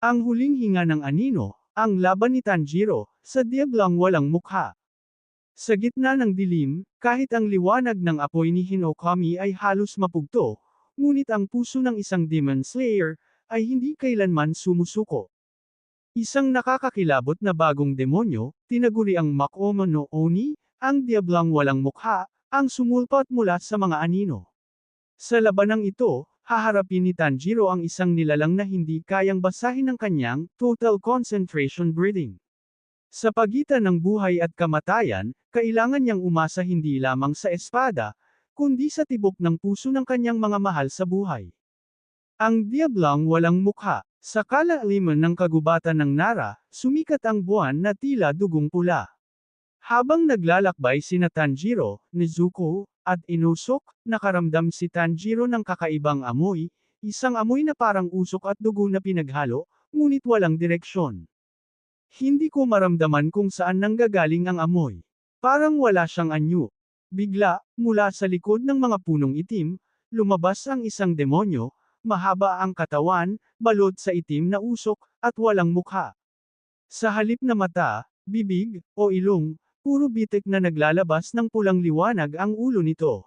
Ang huling hinga ng anino, ang laban ni Tanjiro, sa diablang walang mukha. Sa gitna ng dilim, kahit ang liwanag ng apoy ni Hinokami ay halos mapugto, ngunit ang puso ng isang Demon Slayer, ay hindi kailanman sumusuko. Isang nakakakilabot na bagong demonyo, tinaguri ang Makoma no Oni, ang diablang walang mukha, ang sumulpat mula sa mga anino. Sa labanang ito, haharapin ni Tanjiro ang isang nilalang na hindi kayang basahin ng kanyang total concentration breathing. Sa pagitan ng buhay at kamatayan, kailangan niyang umasa hindi lamang sa espada, kundi sa tibok ng puso ng kanyang mga mahal sa buhay. Ang diablang walang mukha, sa kalaliman ng kagubatan ng Nara, sumikat ang buwan na tila dugong pula. Habang naglalakbay sina Tanjiro, Nezuko, at Inosok, nakaramdam si Tanjiro ng kakaibang amoy, isang amoy na parang usok at dugo na pinaghalo, ngunit walang direksyon. Hindi ko maramdaman kung saan nanggagaling ang amoy. Parang wala siyang anyo. Bigla, mula sa likod ng mga punong itim, lumabas ang isang demonyo, mahaba ang katawan, balot sa itim na usok, at walang mukha. Sa halip na mata, bibig, o ilong, puro bitik na naglalabas ng pulang liwanag ang ulo nito.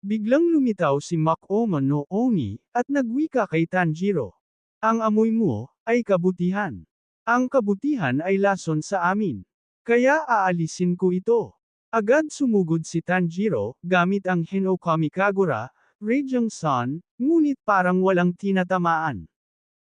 Biglang lumitaw si Makoma no Oni, at nagwika kay Tanjiro. Ang amoy mo, ay kabutihan. Ang kabutihan ay lason sa amin. Kaya aalisin ko ito. Agad sumugod si Tanjiro, gamit ang Hinokami Kagura, Raging Sun, ngunit parang walang tinatamaan.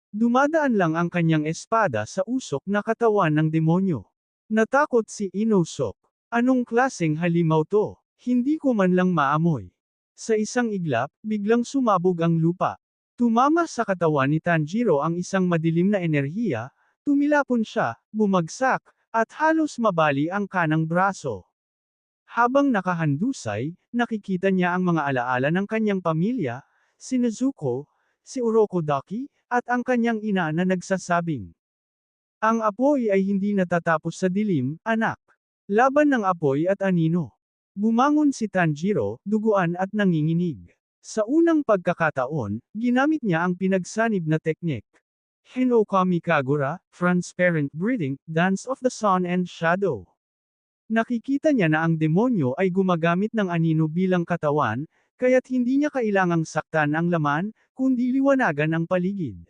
Dumadaan lang ang kanyang espada sa usok na katawan ng demonyo. Natakot si Inosok. Anong klaseng halimaw to? Hindi ko man lang maamoy. Sa isang iglap, biglang sumabog ang lupa. Tumama sa katawan ni Tanjiro ang isang madilim na enerhiya, Tumilapon siya, bumagsak, at halos mabali ang kanang braso. Habang nakahandusay, nakikita niya ang mga alaala ng kanyang pamilya, si Nezuko, si Urokodaki, at ang kanyang ina na nagsasabing. Ang apoy ay hindi natatapos sa dilim, anak. Laban ng apoy at anino. Bumangon si Tanjiro, duguan at nanginginig. Sa unang pagkakataon, ginamit niya ang pinagsanib na teknik. Hinokami Kagura, Transparent Breathing, Dance of the Sun and Shadow. Nakikita niya na ang demonyo ay gumagamit ng anino bilang katawan, kaya't hindi niya kailangang saktan ang laman, kundi liwanagan ang paligid.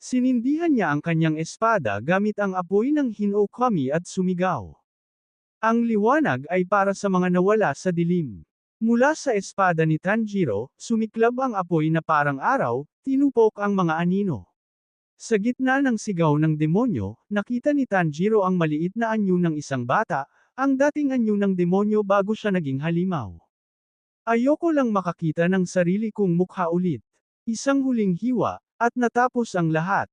Sinindihan niya ang kanyang espada gamit ang apoy ng Hinokami at sumigaw. Ang liwanag ay para sa mga nawala sa dilim. Mula sa espada ni Tanjiro, sumiklab ang apoy na parang araw, tinupok ang mga anino. Sa gitna ng sigaw ng demonyo, nakita ni Tanjiro ang maliit na anyo ng isang bata, ang dating anyo ng demonyo bago siya naging halimaw. Ayoko lang makakita ng sarili kong mukha ulit. Isang huling hiwa, at natapos ang lahat.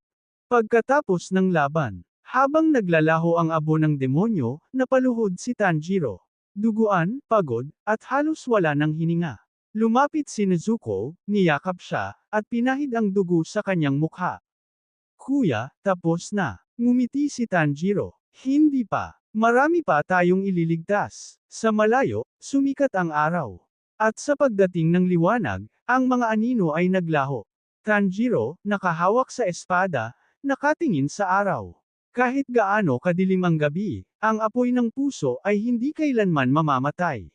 Pagkatapos ng laban, habang naglalaho ang abo ng demonyo, napaluhod si Tanjiro. Duguan, pagod, at halos wala ng hininga. Lumapit si Nezuko, niyakap siya, at pinahid ang dugo sa kanyang mukha. Kuya, tapos na. Ngumiti si Tanjiro. Hindi pa. Marami pa tayong ililigtas. Sa malayo, sumikat ang araw. At sa pagdating ng liwanag, ang mga anino ay naglaho. Tanjiro, nakahawak sa espada, nakatingin sa araw. Kahit gaano kadilim ang gabi, ang apoy ng puso ay hindi kailanman mamamatay.